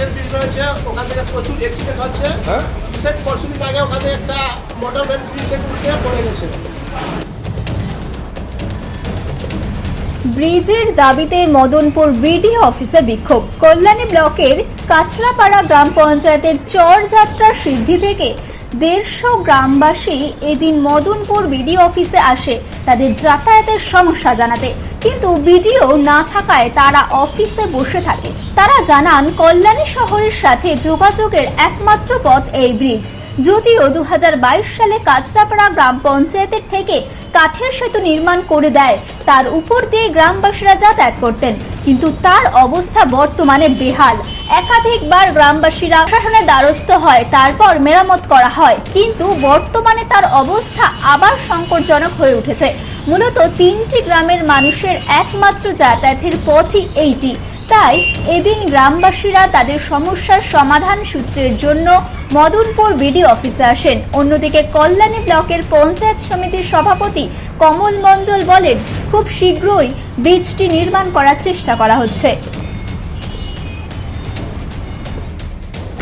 কাঠের ব্রিজ রয়েছে ওখান থেকে প্রচুর অ্যাক্সিডেন্ট হচ্ছে। রিসেন্ট পরশু দিন আগে ওখানে একটা মোটর ভ্যান ব্রিজ থেকে পড়ে গেছে। ব্রিজের দাবিতে মদনপুর বিডি অফিসে বিক্ষোভ। কল্যাণী ব্লকের কাছড়াপাড়া গ্রাম পঞ্চায়েতের চর যাত্রা সিদ্ধি থেকে দেড়শো গ্রামবাসী এদিন মদনপুর বিডিও অফিসে আসে তাদের যাতায়াতের সমস্যা জানাতে। কিন্তু বিডিও না থাকায় তারা অফিসে বসে থাকে। তারা জানান, কল্যাণী শহরের সাথে যোগাযোগের একমাত্র পথ এই ব্রিজ। যদিও দু হাজার বাইশ সালে কাঁচরাপাড়া গ্রাম পঞ্চায়েতের থেকে কাঠের সেতু নির্মাণ করে দেয়, তার উপর দিয়ে গ্রামবাসীরা যাতায়াত করতেন। কিন্তু তার অবস্থা বর্তমানে বেহাল। একাধিকবার গ্রামবাসীরা প্রশাসনের দ্বারস্থ হয়, তারপর মেরামত করা হয়। কিন্তু বর্তমানে তার অবস্থা আবার সংকটজনক হয়ে উঠেছে। মূলত তিনটি গ্রামের মানুষের একমাত্র যাতায়াতের পথই এইটি। তাই এদিন গ্রামবাসীরা তাদের সমস্যার সমাধান সূত্রের জন্য মদনপুর বিডি অফিসে আসেন। অন্যদিকে কল্যাণী ব্লকের পঞ্চায়েত সমিতির সভাপতি কমল মণ্ডল বলেন, খুব শীঘ্রই ব্রিজটি নির্মাণ করার চেষ্টা করা হচ্ছে।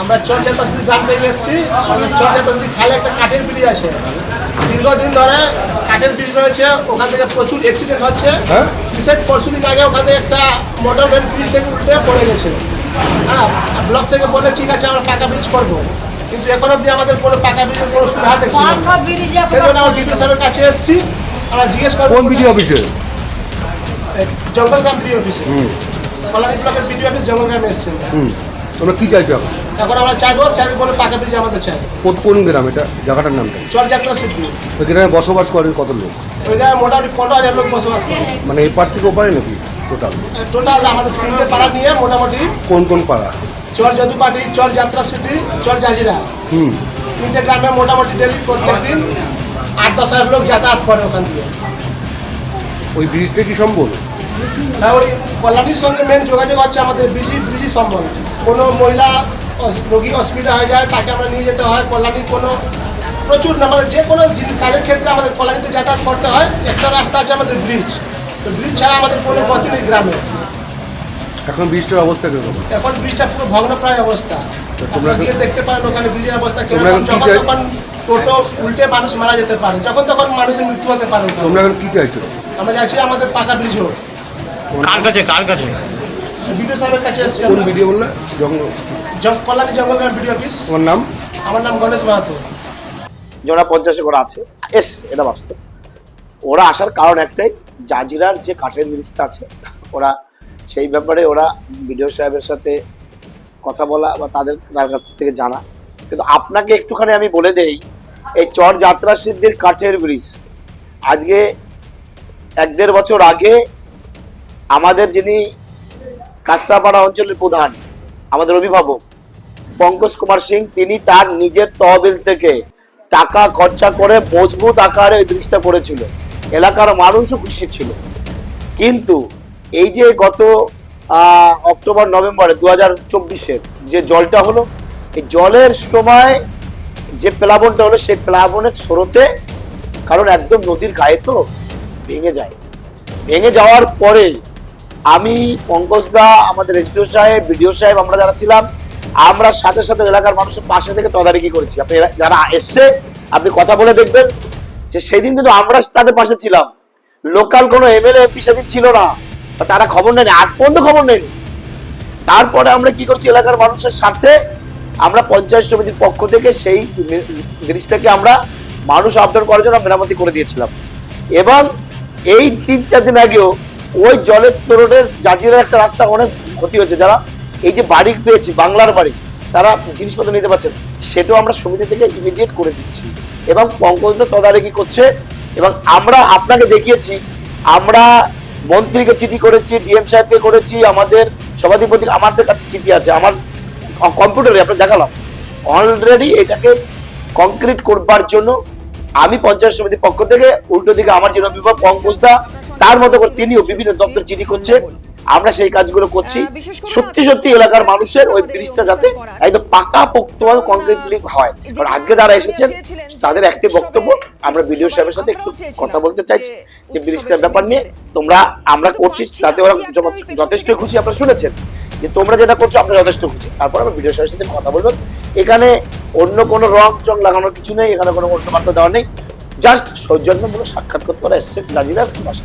আমরা চরজাতা সিটি গ্রাম থেকে এসেছি। আমাদের সিটি খালে একটা কাঠের ব্রিজ আছে। দীর্ঘদিন ধরে কাঠের ব্রিজ রয়েছে ওখান থেকে প্রচুর অ্যাক্সিডেন্ট হচ্ছে। হ্যাঁ? রিসেন্ট পরশু দিন আগে ওখানে একটা মোটর ভ্যান ব্রিজ থেকে উঠে পড়ে গেছে। হ্যাঁ ব্লক থেকে বলে ঠিক আছে আমরা পাকা ব্রিজ করব। কিন্তু এখন অব্দি আমাদের কোনো পাকা ব্রিজের কোনো সুবিধা দেখছি সেজন্য আমরা বিডিও সাহেবের কাছে এসেছি। আমরা জিজ্ঞেস করব কোন বিজে অফিসে জঙ্গলগ্রাম বিডিও অফিসে কল্যাণী ব্লকের বিডিও অফিস জঙ্গলগ্রামে এসেছে হুম। তোমরা কি চাইছো এখন? এখন আমরা চাইব স্যার বলে পাকা ব্রিজ আমাদের চাই। কোন- কোন গ্রাম এটা? জায়গাটার নামটা চরযাত্রা সিটি ওই গ্রামে বসবাস করেন কত লোক? ওই জায়গায় মোটামুটি পনেরো হাজার লোক বসবাস করে। মানে এই পার থেকে ওপারে নাকি টোটাল টোটাল আমাদের তিনটে পাড়া নিয়ে মোটামুটি কোন কোন পাড়া? চর যদুপাটি চর যাত্রা সিটি চর জাজিরা। হুম। তিনটে গ্রামে মোটামুটি ডেলি প্রত্যেক দিন আট দশ হাজার লোক যাতায়াত করে ওখান দিয়ে। ওই ব্রিজটা কি সম্ভব? তা ওই কল্যাণীর সঙ্গে মেন যোগাযোগ হচ্ছে আমাদের বিজি বিজি সম্বল কোনো মহিলা রোগী অসুবিধা হয়ে যায় তাকে আমরা নিয়ে যেতে হয় কল্যাণীর কোনো প্রচুর না মানে যে কোনো জিনিস- কাজের ক্ষেত্রে আমাদের কল্যাণীতে যাতায়াত করতে হয় একটা রাস্তা আছে আমাদের ব্রিজ তো ব্রিজ ছাড়া আমাদের কোনো পথই নেই গ্রামে। এখন ব্রিজটার অবস্থা কীরকম? এখন ব্রিজটা পুরো ভগ্নপ্রায় অবস্থা। তোমরা গিয়ে দেখতে পারেন ওখানে ব্রিজের অবস্থা কীরকম। যখন তখন টোটো উল্টে মানুষ মারা যেতে পারে। যখন তখন মানুষের মৃত্যু হতে পারে। তোমরা এখন কি চাইছো? আমরা চাইছি আমাদের পাকা ব্রিজ হোক। কার কাছে? কার কাছে? বিডিও সাহেবের কাছে এসেছি কোন। ভিডিও বললে? জঙ্গল। কল্যাণী জঙ্গলগ্রাম বিডিও অফিস তোমার নাম? আমার নাম গণেশ মাহাতো। যারা পঞ্চাশে করে আছে এস এটা বাস্তব। ওরা আসার কারণ একটাই জাজিরার যে কাঠের ব্রিজটা আছে ওরা সেই ব্যাপারে ওরা বিডিও সাহেবের সাথে কথা বলা বা তাদের তার কাছ থেকে জানা। কিন্তু আপনাকে একটুখানি আমি বলে দেই এই চর যাত্রা সিদ্ধির কাঠের ব্রিজ আজকে এক দেড় বছর আগে আমাদের যিনি কাঁচরাপাড়া অঞ্চলের প্রধান, আমাদের অভিভাবক পঙ্কজ কুমার সিং, তিনি তার নিজের তহবিল থেকে টাকা খরচা করে মজবুত আকারে ওই করেছিল। এলাকার মানুষও খুশি ছিল। কিন্তু এই যে গত অক্টোবর, নভেম্বরে দু হাজার চব্বিশের যে জলটা হলো, এই জলের সময় যে প্লাবনটা হলো, সেই প্লাবনের স্রোতে কারণ একদম নদীর গায়ে তো ভেঙে যায়। ভেঙে যাওয়ার পরে আমি পঙ্কজ দা, আমাদের এসডিও সাহেব, বিডিও সাহেব, আমরা যারা ছিলাম, আমরা সাথে সাথে এলাকার মানুষের পাশে থেকে তদারকি করেছি। আপনি যারা এসছে, আপনি কথা বলে দেখবেন যে সেদিন কিন্তু আমরা তাদের পাশে ছিলাম। লোকাল কোনো এমএলএ, এমপি সেদিন ছিল না। তারা খবর নেয়নি। আজ পর্যন্ত খবর নেয়নি। তারপরে আমরা কি করছি? এলাকার মানুষের সাথে আমরা পঞ্চায়েত সমিতির পক্ষ থেকে সেই জিনিসটাকে আমরা মানুষ আবদার করার জন্য মেরামতি করে দিয়েছিলাম। এবং এই তিন চার দিন আগেও ওই জলের তোরণের জাজিরার একটা রাস্তা অনেক ক্ষতি হয়েছে। যারা এই যে বাড়ি পেয়েছি, বাংলার বাড়ি, তারা জিনিসপত্র নিতে পারছেন। সেটাও আমরা সমিতি থেকে ইমিডিয়েট করে দিচ্ছি। এবং পঙ্কজ তদারকি করছে। এবং আমরা আপনাকে দেখিয়েছি, আমরা মন্ত্রীকে চিঠি করেছি, ডিএম সাহেবকে করেছি, আমাদের সভাধিপতি আমাদের কাছে চিঠি আছে। আমার কম্পিউটারে আপনার দেখালাম। অলরেডি এটাকে কংক্রিট করবার জন্য আমি পঞ্চায়েত সমিতির পক্ষ থেকে উল্টো দিকে আমার যিনি অভিভাবক পঙ্কজ দা তার মতো করে তিনিও বিভিন্ন দপ্তর চিঠি করছে। আমরা সেই কাজগুলো করছি। সত্যি সত্যি এলাকার মানুষের ওই ব্রিজটা যাতে একদম পাকা পোক্তভাবে কংক্রিটলি হয়। কারণ আজকে যারা এসেছেন তাদের একটি বক্তব্য আমরা বিডিও সাহেবের সাথে একটু কথা বলতে চাইছি যে ব্রিজটার ব্যাপার নিয়ে তোমরা আমরা করছি তাতে ওরা যথেষ্ট খুশি আপনারা শুনেছেন। যে তোমরা যেটা করছ আমরা যথেষ্ট খুশি। তারপর আমরা ভিডিও সাহেবের সাথে কথা বলব। এখানে অন্য কোনো রং চং লাগানোর কিছু নেই এখানে কোনো অন্য বার্তা দেওয়া নেই। জাস্ট সৌজন্যমূলক সাক্ষাৎ করতে এসছে জাজিরা বাসা।